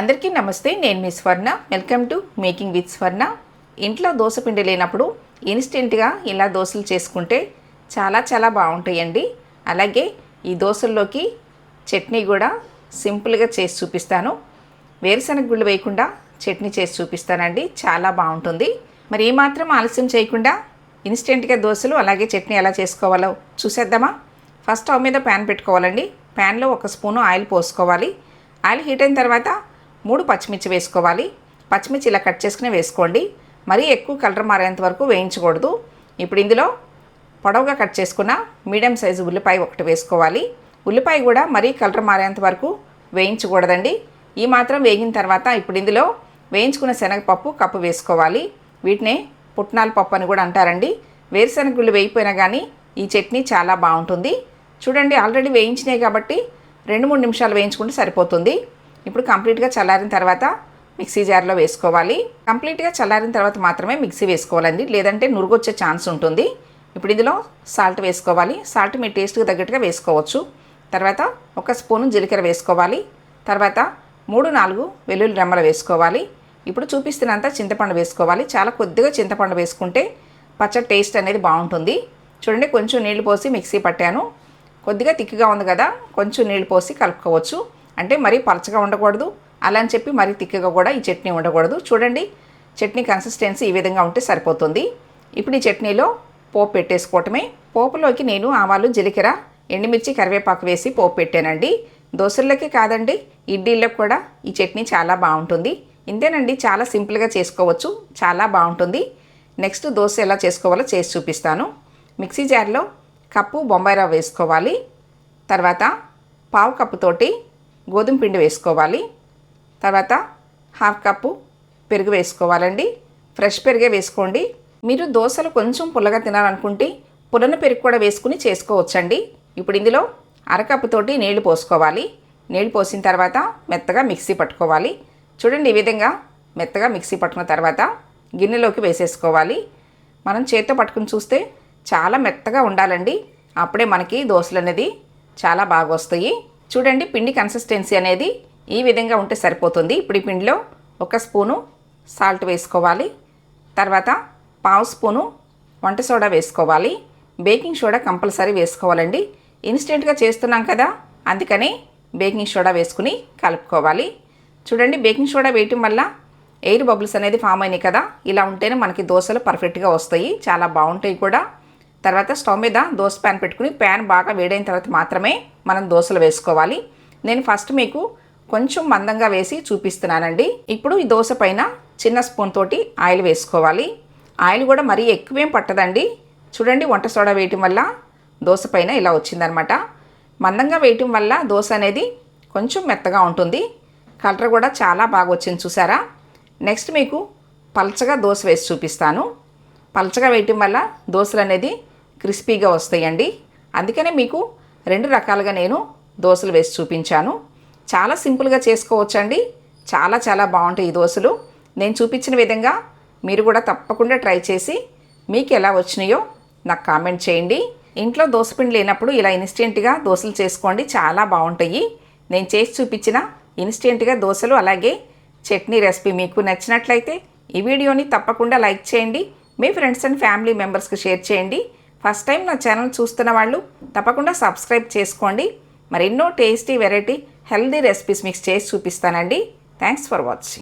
అందరికీ నమస్తే నేను మీ Swarna. Welcome to making with Swarna ఇంట్లో దోశ పిండి లేనప్పుడు ఇన్స్టెంట్గా ఇలా దోశలు చేసుకుంటే చాలా చాలా బాగుంటాయండి. అలాగే ఈ దోశల్లోకి చట్నీ కూడా సింపుల్గా చేసి చూపిస్తాను. వేరుశనగ గుళ్ళు వేయకుండా చట్నీ చేసి చూపిస్తానండి. చాలా బాగుంటుంది. మరి ఏమాత్రం ఆలస్యం చేయకుండా ఇన్స్టెంట్గా దోశలు అలాగే చట్నీ ఎలా చేసుకోవాలో చూసేద్దామా? ఫస్ట్ స్టవ్ మీద ప్యాన్ పెట్టుకోవాలండి. ప్యాన్లో ఒక స్పూను ఆయిల్ పోసుకోవాలి. ఆయిల్ హీట్ అయిన తర్వాత మూడు పచ్చిమిర్చి వేసుకోవాలి. పచ్చిమిర్చి ఇలా కట్ చేసుకుని వేసుకోండి. మరీ ఎక్కువ కలర్ మారేంత వరకు వేయించకూడదు. ఇప్పుడు ఇందులో పొడవుగా కట్ చేసుకున్న మీడియం సైజు ఉల్లిపాయ ఒకటి వేసుకోవాలి. ఉల్లిపాయ కూడా మరీ కలర్ మారేంత వరకు వేయించకూడదండి. ఈ మాత్రం వేగిన తర్వాత ఇప్పుడు ఇందులో వేయించుకున్న శనగపప్పు కప్పు వేసుకోవాలి. వీటినే పుట్నాల పప్పు అని కూడా అంటారండి. వేరుశనగ గుళ్ళు వేయిపోయినా కానీ ఈ చట్నీ చాలా బాగుంటుంది. చూడండి ఆల్రెడీ వేయించినాయి కాబట్టి రెండు మూడు నిమిషాలు వేయించుకుంటే సరిపోతుంది. ఇప్పుడు కంప్లీట్గా చల్లారిన తర్వాత మిక్సీ జార్లో వేసుకోవాలి. కంప్లీట్గా చల్లారిన తర్వాత మాత్రమే మిక్సీ వేసుకోవాలండి. లేదంటే నురుగొచ్చే ఛాన్స్ ఉంటుంది. ఇప్పుడు ఇందులో సాల్ట్ వేసుకోవాలి. సాల్ట్ మీ టేస్ట్కి తగ్గట్టుగా వేసుకోవచ్చు. తర్వాత ఒక స్పూను జీలకర్ర వేసుకోవాలి. తర్వాత మూడు నాలుగు వెల్లుల్లి రెమ్మలు వేసుకోవాలి. ఇప్పుడు చూపిస్తున్నంత చింతపండు వేసుకోవాలి. చాలా కొద్దిగా చింతపండు వేసుకుంటే పచ్చడి టేస్ట్ అనేది బాగుంటుంది. చూడండి కొంచెం నీళ్ళు పోసి మిక్సీ పట్టాను. కొద్దిగా తిక్కుగా ఉంది కదా కొంచెం నీళ్ళు పోసి కలుపుకోవచ్చు. అంటే మరీ పలచగా ఉండకూడదు. అలా అని చెప్పి మరీ తిక్కగా కూడా ఈ చట్నీ ఉండకూడదు. చూడండి చట్నీ కన్సిస్టెన్సీ ఈ విధంగా ఉంటే సరిపోతుంది. ఇప్పుడు ఈ చట్నీలో పోపు పెట్టేసుకోవటమే. పోపులోకి నేను ఆవాలు జీలకర్ర ఎండుమిర్చి కరివేపాకు వేసి పోపు పెట్టానండి. దోశల్లోకి కాదండి ఇడ్లీలకు కూడా ఈ చట్నీ చాలా బాగుంటుంది. ఇంతేనండి చాలా సింపుల్గా చేసుకోవచ్చు చాలా బాగుంటుంది. నెక్స్ట్ దోశ ఎలా చేసుకోవాలో చేసి చూపిస్తాను. మిక్సీ జార్లో కప్పు బొంబాయి రవ్వ వేసుకోవాలి. తర్వాత పావు కప్పుతోటి గోధుమ పిండి వేసుకోవాలి. తర్వాత హాఫ్ కప్పు పెరుగు వేసుకోవాలండి. ఫ్రెష్ పెరుగే వేసుకోండి. మీరు దోశలు కొంచెం పుల్లగా తినాలనుకుంటే పులన పెరుగు కూడా వేసుకుని చేసుకోవచ్చండి. ఇప్పుడు ఇందులో అరకప్పుతోటి నీళ్ళు పోసుకోవాలి. నీళ్ళు పోసిన తర్వాత మెత్తగా మిక్సీ పట్టుకోవాలి. చూడండి ఈ విధంగా మెత్తగా మిక్సీ పట్టుకున్న తర్వాత గిన్నెలోకి వేసేసుకోవాలి. మనం చేత్తో పట్టుకుని చూస్తే చాలా మెత్తగా ఉండాలండి. అప్పుడే మనకి దోశలు అనేది చాలా బాగా వస్తాయి. చూడండి పిండి కన్సిస్టెన్సీ అనేది ఈ విధంగా ఉంటే సరిపోతుంది. ఇప్పుడు ఈ పిండిలో ఒక స్పూను సాల్ట్ వేసుకోవాలి. తర్వాత పావు స్పూను వంట సోడా వేసుకోవాలి. బేకింగ్ సోడా కంపల్సరీ వేసుకోవాలండి. ఇన్స్టెంట్గా చేస్తున్నాం కదా అందుకని బేకింగ్ సోడా వేసుకుని కలుపుకోవాలి. చూడండి బేకింగ్ సోడా వేయటం వల్ల ఎయిర్ బబుల్స్ అనేది ఫామ్ అయినాయి కదా ఇలా ఉంటేనే మనకి దోశలు పర్ఫెక్ట్గా వస్తాయి. చాలా బాగుంటాయి కూడా. తర్వాత స్టవ్ మీద దోశ ప్యాన్ పెట్టుకుని ప్యాన్ బాగా వేడైన తర్వాత మాత్రమే మనం దోశలు వేసుకోవాలి. నేను ఫస్ట్ మీకు కొంచెం మందంగా వేసి చూపిస్తున్నానండి. ఇప్పుడు ఈ దోశ పైన చిన్న స్పూన్ తోటి ఆయిల్ వేసుకోవాలి. ఆయిల్ కూడా మరీ ఎక్కువేం పట్టదండి. చూడండి వంట సోడా వేయటం వల్ల దోశ పైన ఇలా వచ్చిందనమాట. మందంగా వేయటం వల్ల దోశ అనేది కొంచెం మెత్తగా ఉంటుంది. కలర్ కూడా చాలా బాగా వచ్చింది చూసారా? నెక్స్ట్ మీకు పల్చగా దోశ వేసి చూపిస్తాను. పల్చగా వేయటం వల్ల దోశలు అనేది క్రిస్పీగా వస్తాయండి. అందుకనే మీకు రెండు రకాలుగా నేను దోశలు వేసి చూపించాను. చాలా సింపుల్గా చేసుకోవచ్చండి. చాలా చాలా బాగుంటాయి ఈ దోశలు. నేను చూపించిన విధంగా మీరు కూడా తప్పకుండా ట్రై చేసి మీకు ఎలా వచ్చినాయో నాకు కామెంట్ చేయండి. ఇంట్లో దోశపిండి లేనప్పుడు ఇలా ఇన్స్టెంట్గా దోశలు చేసుకోండి. చాలా బాగుంటాయి. నేను చేసి చూపించిన ఇన్స్టెంట్గా దోశలు అలాగే చట్నీ రెసిపీ మీకు నచ్చినట్లయితే ఈ వీడియోని తప్పకుండా లైక్ చేయండి. మీ ఫ్రెండ్స్ అండ్ ఫ్యామిలీ మెంబర్స్కి షేర్ చేయండి. ఫస్ట్ టైం నా ఛానల్ చూస్తున్న వాళ్ళు తప్పకుండా సబ్స్క్రైబ్ చేసుకోండి. మరెన్నో టేస్టీ వెరైటీ హెల్దీ రెసిపీస్ మీకు చేసి చూపిస్తానండి. Thanks for watching